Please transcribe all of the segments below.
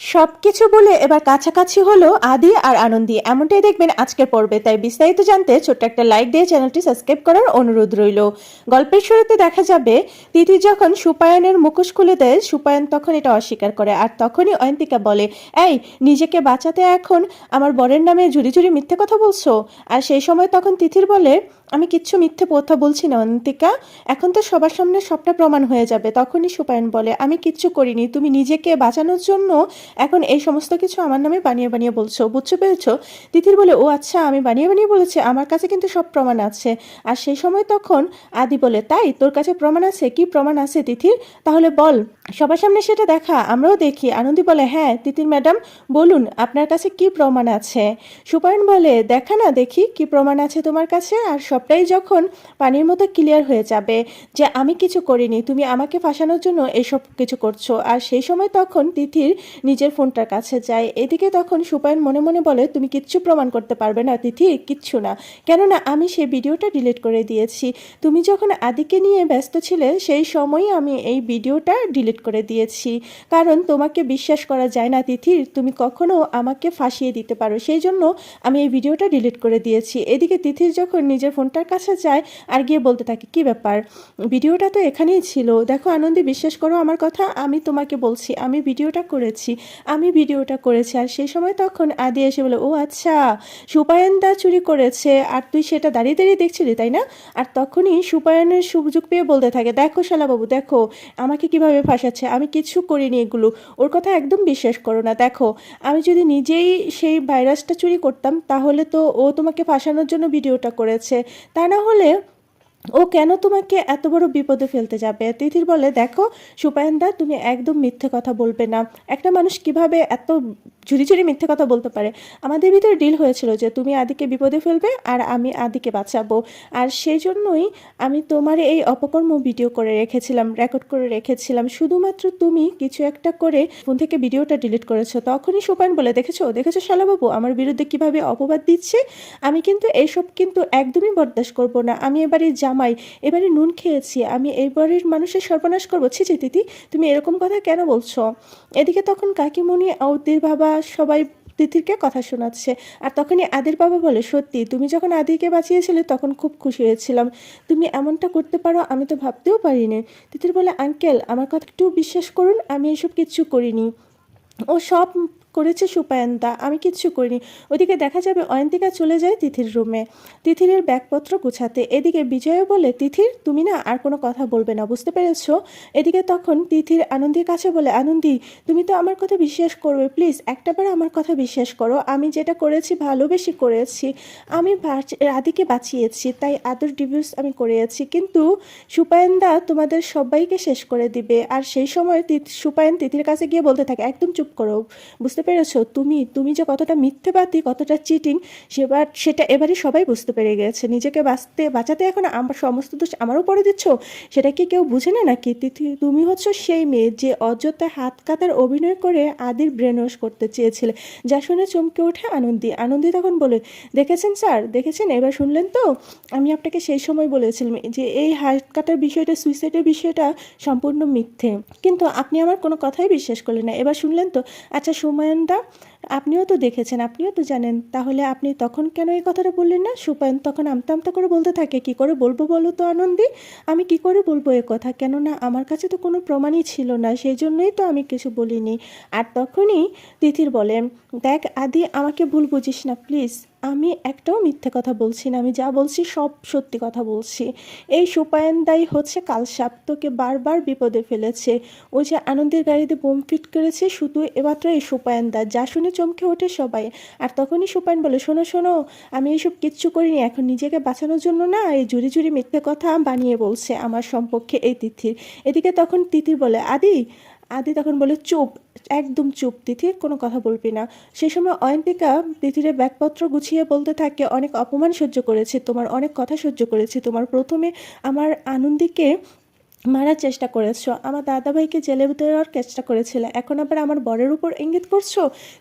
সব কিছু বলে এবার কাছাকাছি হলো আদি আর আনন্দি। এমনটাই দেখবেন আজকের পর্বে। তাই বিস্তারিত জানতে ছোট্ট একটা লাইক দিয়ে চ্যানেলটি সাবস্ক্রাইব করার অনুরোধ রইল। গল্পের শুরুতে দেখা যাবে, তিথি যখন সুপায়নের মুখোশ খুলে দেয়, সুপায়ন তখন এটা অস্বীকার করে। আর তখনই অয়ন্তিকা বলে, এই, নিজেকে বাঁচাতে এখন আমার বরের নামে ঝুড়ি ঝুড়ি মিথ্যে কথা বলছো? আর সেই সময় তখন তিথির বলে আমি কিচ্ছু মিথ্যে কথা বলছি না, অন্তিকা। এখন তো সবার সামনে সবটা প্রমাণ হয়ে যাবে, তখনই সুপায়ন বলে, আমি কিচ্ছু করিনি, তুমি নিজেকে বাঁচানোর জন্য এখন এই সমস্ত কিছু আমার নামে বানিয়ে বানিয়ে বলছো, বুঝতে পেরেছ? তিথির বলে, ও আচ্ছা আমি বানিয়ে বানিয়ে বলেছি, আমার কাছে কিন্তু সব প্রমাণ আছে। আর সেই সময় তখন আদি বলে, তাই, তোর কাছে প্রমাণ আছে? কি প্রমাণ আছে তিথির? তাহলে বল। সবার সামনে সেটা দেখা, আমরাও দেখি। আনন্দি বলে হ্যাঁ তিতির ম্যাডাম, বলুন, আপনার কাছে কি প্রমাণ আছে? সুপায়ন বলে, দেখা না, দেখি কি প্রমাণ আছে তোমার কাছে। আর সবটাই যখন পানির মতো ক্লিয়ার হয়ে যাবে যে, আমি কিছু করিনি, তুমি আমাকে ফাঁসানোর জন্য এসব কিছু করছ। আর সেই সময় তখন তিথির নিজের ফোনটার কাছে যায়। এদিকে তখন সুপায়ন মনে মনে বলে, তুমি কিচ্ছু প্রমাণ করতে পারবে না তিথি, কিচ্ছু না। কেননা, আমি সেই ভিডিওটা ডিলিট করে দিয়েছি। তুমি যখন আদিকে নিয়ে ব্যস্ত ছিলে, সেই সময়ই আমি এই ভিডিওটা ডিলিট করে দিয়েছি। কারণ তোমাকে বিশ্বাস করা যায় না তিথির তুমি কখনো আমাকে ফাঁসিয়ে দিতে পারো। সেই জন্য আমি এই ভিডিওটা ডিলিট করে দিয়েছি। এদিকে তিথির যখন নিজের ফোনটার কাছে যায় আর গিয়ে বলতে থাকে, কি ব্যাপার? ভিডিওটা তো এখানেই ছিল। দেখো, আনন্দে বিশ্বাস করো আমার কথা, আমি তোমাকে বলছি, আমি ভিডিওটা করেছি, আমি ভিডিওটা করেছি। আর সেই সময় তখন আদি এসে বলে, ও আচ্ছা সুপায়ন দা চুরি করেছে, আর তুই সেটা দাঁড়িয়ে দাঁড়িয়ে দেখছিলি, তাই না? আর তখনই সুপায়নের সুযোগ পেয়ে বলতে থাকে, দেখো শালাবাবু, দেখো, আমাকে কীভাবে ফাঁসাচ্ছে আমি কিছু করিনি এগুলো। ওর কথা একদম বিশ্বাস করো না। দেখো, আমি যদি নিজেই সেই ভাইরাসটা চুরি করতাম, তাহলে তো ও তোমাকে ফাঁসানোর জন্য ভিডিওটা করেছে। তা না হলে ও কেন তোমাকে এত বড় বিপদে ফেলতে যাবে? তিথির বলে, দেখো, সুপায়নদা, তুমি একদম মিথ্যে কথা বলবে না। একটা মানুষ কীভাবে এত ঝুড়ি ঝুড়ি মিথ্যে কথা বলতে পারে। আমাদের ভিতরে ডিল হয়েছিল যে তুমি আদিকে বিপদে ফেলবে আর আমি আদিকে বাঁচাবো। আর সেই জন্যই আমি তোমার এই অপকর্ম ভিডিও করে রেখেছিলাম রেকর্ড করে রেখেছিলাম। শুধুমাত্র তুমি কিছু একটা করে ফোন থেকে ভিডিওটা ডিলিট করেছ। তখনই সুপায়ন বলে, দেখেছ দেখেছ শালাবাবু, আমার বিরুদ্ধে কীভাবে অপবাদ দিচ্ছে? আমি কিন্তু এইসব কিন্তু একদমই বরদাস্ত করব না। আমি এবারে জামাই, এবারে নুন খেয়েছি, আমি এবারের মানুষের সর্বনাশ করব। ছি দিদি তুমি এরকম কথা কেন বলছো? এদিকে তখন কাকিমণি, ওদের বাবা সবাই তিথিরকে কথা শোনাচ্ছে। আর তখনই আদির বাবা বলে, সত্যি, তুমি যখন আদিকে বাঁচিয়েছিলে, তখন খুব খুশি হয়েছিলাম। তুমি এমনটা করতে পারো, আমি তো ভাবতেও পারিনি। তিথির বলে, আঙ্কেল, আমার কথা একটু বিশ্বাস করুন, আমি এসব কিচ্ছু করিনি। ও সব করেছে সুপায়নদা আমি কিচ্ছু করিনি। ওদিকে দেখা যাবে অয়ন্তিকা চলে যায় তিথির রুমে। তিথিরের ব্যাগপত্র গুছাতে। এদিকে বিজয়ও বলে, তিথির, তুমি না আর কোনো কথা বলবে না, বুঝতে পেরেছ? এদিকে তখন তিথির আনন্দির কাছে বলে, আনন্দি, তুমি তো আমার কথা বিশ্বাস করবে, প্লিজ একটাবার আমার কথা বিশ্বাস করো। আমি যেটা করেছি, ভালোবেসে করেছি। আমি রাধিকে বাঁচিয়েছি, তাই আদর ডিভিউস আমি করেছি। কিন্তু সুপায়নদা তোমাদের সবাইকে শেষ করে দিবে। আর সেই সময় সুপায়ন তিথির কাছে গিয়ে বলতে থাকে, একদম চুপ করো, বুঝতে পেরেছ? তুমি তুমি যে কতটা মিথ্যেবাদী, কতটা চিটিং সেবার, সেটা এবারে সবাই বুঝতে পেরে গেছে। নিজেকে বাঁচতে, বাঁচাতে এখন আমার সমস্ত দোষ আমার উপরে দিচ্ছ? সেটা কি কেউ বুঝে না নাকি? তুমি হচ্ছ সেই মেয়ে যে অযথা হাত কাতার অভিনয় করে আদির ব্রেন ওয়াশ করতে চেয়েছিলে। যা শুনে চমকে ওঠে আনন্দী। আনন্দী তখন বলে, দেখেছেন স্যার? দেখেছেন? এবার শুনলেন তো? আমি আপনাকে সেই সময় বলেছিলাম যে, এই হাত কাটার বিষয়টা সুইসাইডের বিষয়টা সম্পূর্ণ মিথ্যে। কিন্তু আপনি আমার কোনো কথাই বিশ্বাস করলেন না। এবার শুনলেন তো? আচ্ছা ಇದರಿಂದ আপনিও তো দেখেছেন, আপনিও তো জানেন। তাহলে আপনি তখন কেন এই কথাটা বললেন না? সুপায়ন তখন আমতা আমতা করে বলতে থাকে, কি করে বলব বলো তো আনন্দী? আমি কি করে বলব এ কথা? কেননা আমার কাছে তো কোনো প্রমাণই ছিল না, সেই জন্যই তো আমি কিছু বলিনি। আর তখনই তিথির বলে, দেখ আদি, আমাকে ভুল বুঝিস না প্লিজ আমি একটাও মিথ্যে কথা বলছি না, আমি যা বলছি সব সত্যি কথা বলছি। এই সুপায়ন দায়ী হচ্ছে কালসাপ, তোকে বারবার বিপদে ফেলেছে। ও যে আনন্দের গাড়িতে বোম ফিট করেছে, শুধু এমাত্র এই সুপায়ন দা, যা শুনে চমকে ওঠে সবাই। আর তখনই সুপায়ন বলে, শোনো শোনো, আমি এইসব কিচ্ছু করিনি, এখন নিজেকে বাঁচানোর জন্য না এই জুড়ি জুড়ি মিথ্যে কথা বানিয়ে বলছে আমার সম্পর্কে এই তিথির। এদিকে তখন তিথির বলে, আদি? আদি তখন বলে, চুপ, একদম চুপ তিথির কোনো কথা বলবি না। সেই সময় অয়ন্তিকা তিথিরের ব্যাগপত্র গুছিয়ে বলতে থাকে, অনেক অপমান সহ্য করেছে, তোমার অনেক কথা সহ্য করেছে, তোমার প্রথমে আমার আনন্দীকে মারার চেষ্টা করেছ, আমার দাদাভাইকে জেলে দেওয়ার চেষ্টা করেছিলে, এখন আবার আমার বরের উপর ইঙ্গিত করছ?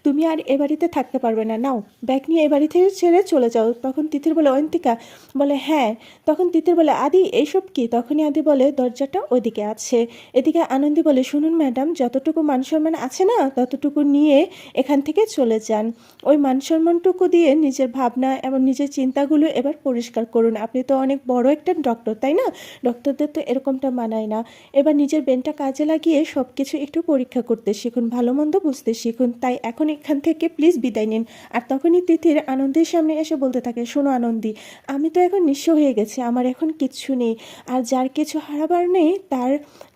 তুমি আর এ বাড়িতে থাকতে পারবে না, নাও, ব্যাগ নিয়ে এ বাড়ি থেকে ছেড়ে চলে যাও, তখন তিতির বলে, অন্তিকা, বলে হ্যাঁ তখন তিতির বলে, আদি, এইসব কি? তখনই আদি বলে, দরজাটা ওইদিকে আছে, এদিকে আনন্দি বলে, শুনুন ম্যাডাম, যতটুকু মান সম্মান আছে না, ততটুকু নিয়ে এখান থেকে চলে যান, ওই মান সম্মানটুকু দিয়ে নিজের ভাবনা এবং নিজের চিন্তাগুলো এবার পরিষ্কার করুন, আপনি তো অনেক বড় একটা ডক্টর তাই না? ডক্টরদের তো এরকমটা মানায় না। এবার নিজের ব্রেনটা কাজে লাগিয়ে সব কিছু একটু পরীক্ষা করতে শিখুন, ভালো মন্দ বুঝতে শিখুন। তাই এখন এখান থেকে প্লিজ বিদায় নিন। আর তখনই তিথির আনন্দের সামনে এসে বলতে থাকে, শোনো আনন্দী, আমি তো এখন নিঃস্ব হয়ে গেছি, আমার এখন কিচ্ছু নেই। আর যার কিছু হারাবার নেই, তার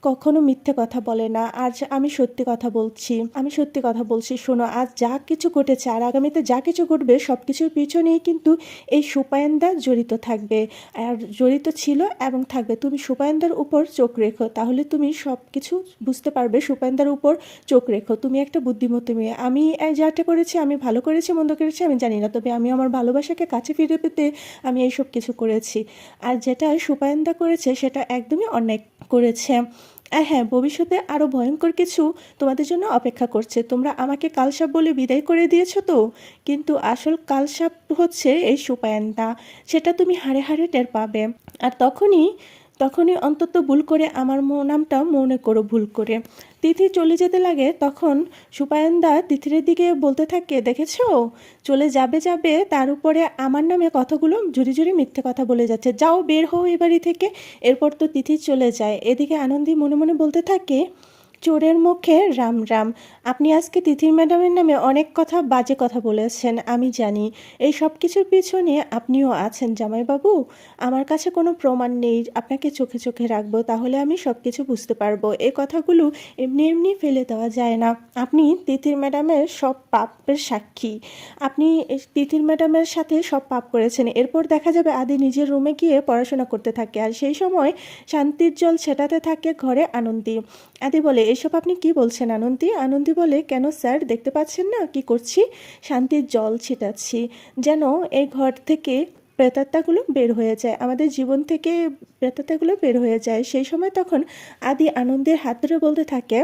কখনো মিথ্যে কথা বলে না। আর আমি সত্যি কথা বলছি, আমি সত্যি কথা বলছি, শোনো, আজ যা কিছু ঘটেছে, আর আগামীতে যা কিছু ঘটবে সব কিছুর পিছনেই কিন্তু এই সুপায়নদা জড়িত থাকবে। আর জড়িত ছিল এবং থাকবে। তুমি সুপায়নদার উপর চোখ রেখো, তাহলে তুমি সব কিছু বুঝতে পারবে। সুপায়নদার উপর চোখ রেখো, তুমি একটা বুদ্ধিমতী মেয়ে। আমি যাটা করেছি, আমি ভালো করেছি, মন্দ করেছি, আমি জানি না। তবে আমি আমার ভালোবাসাকে কাছে ফিরে পেতে আমি এইসব কিছু করেছি। আর যেটা সুপায়নদা করেছে, সেটা একদমই অন্যায় করেছে। আর হ্যাঁ ভবিষ্যতে আরও ভয়ঙ্কর কিছু তোমাদের জন্য অপেক্ষা করছে। তোমরা আমাকে কালসাপ বলে বিদায় করে দিয়েছ তো? কিন্তু আসল কালসাপ হচ্ছে এই সুপায়নদা সেটা তুমি হাড়ে হাড়ে টের পাবে। আর তখনই তখনই অন্তত ভুল করে আমার নামটা মনে করো ভুল করে। তিথি চলে যেতে লাগে, তখন সুপায়নদা তিথির দিকে বলতে থাকে, দেখেছ? চলে যাবে যাবে, তার উপরে আমার নামে কথাগুলো ঝুড়ি ঝুড়ি মিথ্যে কথা বলে যাচ্ছে। যাও, বের হও এ বাড়ি থেকে। এরপর তো তিথি চলে যায়। এদিকে আনন্দী মনে মনে বলতে থাকে চোরের মুখে রাম রাম। আপনি আজকে তিথির ম্যাডামের নামে অনেক কথা, বাজে কথা বলেছেন, আমি জানি। এই সব কিছুর পিছনে আপনিও আছেন, জামাইবাবু। আমার কাছে কোনো প্রমাণ নেই, আপনাকে চোখে চোখে রাখব, তাহলে আমি সব কিছু বুঝতে পারব। এই কথাগুলো এমনি এমনি ফেলে দেওয়া যায় না। আপনি তিথির ম্যাডামের সব পাপের সাক্ষী। আপনি তিথির ম্যাডামের সাথে সব পাপ করেছেন। এরপর দেখা যাবে আদি নিজের রুমে গিয়ে পড়াশোনা করতে থাকে, আর সেই সময় শান্তির জল ছেটাতে থাকে ঘরে আনন্দী। আদি বলে এসব আপনি কি বলছেন আনন্দি? আনন্দি বলে, কেন স্যার, দেখতে পাচ্ছেন না? কি করছি? শান্তির জল ছিটাচ্ছি, যেন এই ঘর থেকে প্রেতাত্মাগুলো বের হয়ে যায়। আমাদের জীবন থেকে প্রেতাত্মাগুলো বের হয়ে যায়। সেই সময় তখন আদি আনন্দের হাত ধরে বলতে থাকে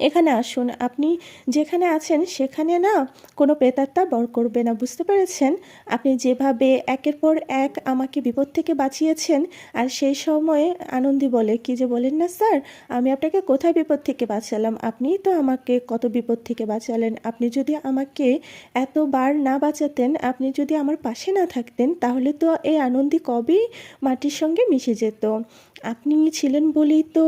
এখানে আসুন। আপনি যেখানে আছেন, সেখানে না কোনো প্রেতাত্মা বর করবে না, বুঝতে পেরেছেন? আপনি যেভাবে একের পর এক আমাকে বিপদ থেকে বাঁচিয়েছেন, আর সেই সময়ে আনন্দী বলে, কি যে বলেন না স্যার, আমি আপনাকে কোথায় বিপদ থেকে বাঁচালাম? আপনিই তো আমাকে কত বিপদ থেকে বাঁচালেন। আপনি যদি আমাকে এতবার না বাঁচাতেন, আপনি যদি আমার পাশে না থাকতেন, তাহলে তো এই আনন্দী কবেই মাটির সঙ্গে মিশে যেত। আপনি ছিলেন বলেই তো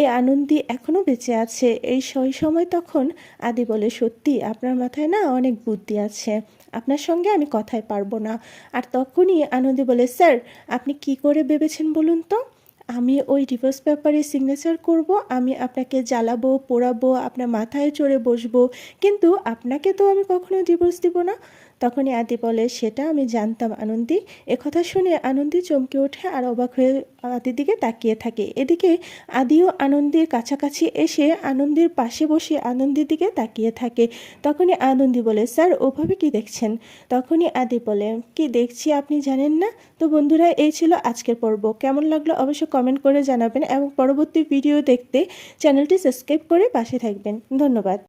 এই আনন্দী এখনও বেঁচে আছে। এই সই সময় তখন আদি বলে, সত্যি, আপনার মাথায় না অনেক বুদ্ধি আছে। আপনার সঙ্গে আমি কথায় পারব না। আর তখনই আনন্দী বলে, স্যার, আপনি কি করে ভেবেছেন বলুন তো? আমি ওই ডিভোর্স পেপারে সিগনেচার করব, আমি আপনাকে জ্বালাবো, পোড়াবো, আপনার মাথায় চড়ে বসবো, কিন্তু আপনাকে তো আমি কখনো ডিভোর্স দিব না। তখনই আদি বলে, সেটা আমি জানতাম, আনন্দী। একথা শুনে আনন্দি চমকে ওঠে আর অবাক হয়ে আদির দিকে তাকিয়ে থাকে। এদিকে আদিও আনন্দের কাছাকাছি এসে আনন্দের পাশে বসে আনন্দের দিকে তাকিয়ে থাকে। তখনই আনন্দি বলে, স্যার, ওভাবে কি দেখছেন? তখনই আদি বলে, কি দেখছি আপনি জানেন না? তো বন্ধুরা, এই ছিল আজকের পর্ব। কেমন লাগল অবশ্যই কমেন্ট করে জানাবেন এবং পরবর্তী ভিডিও দেখতে চ্যানেলটি সাবস্ক্রাইব করে পাশে থাকবেন। ধন্যবাদ।